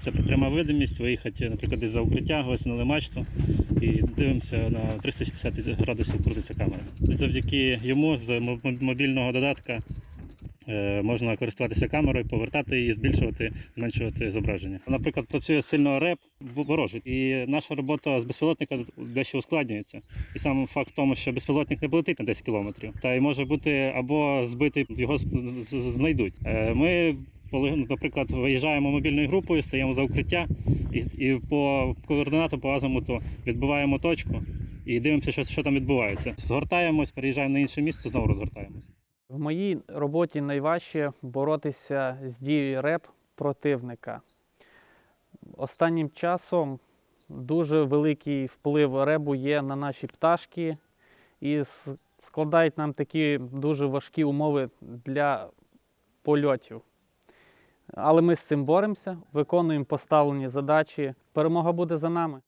це пряма видимість, виїхати, наприклад, десь за укриття, висунули мачту і дивимося на 360 градусів крутиться камера. Завдяки йому з мобільного додатка е, можна користуватися камерою, повертати її, збільшувати, зменшувати зображення. Наприклад, працює сильно реп ворожий, і наша робота з безпілотника дещо ускладнюється. І сам факт в тому, що безпілотник не полетить на 10 кілометрів, та й може бути або збитий, його знайдуть. Е, Ми коли, ну, наприклад, виїжджаємо мобільною групою, стаємо за укриття і, і по координатам по азимуту відбиваємо точку і дивимося, що, що там відбувається. Згортаємось, переїжджаємо на інше місце, знову розгортаємось. В моїй роботі найважче боротися з дією реп противника. Останнім часом дуже великий вплив ребу є на наші пташки і складають нам такі дуже важкі умови для польотів. Але ми з цим боремося, виконуємо поставлені задачі. Перемога буде за нами.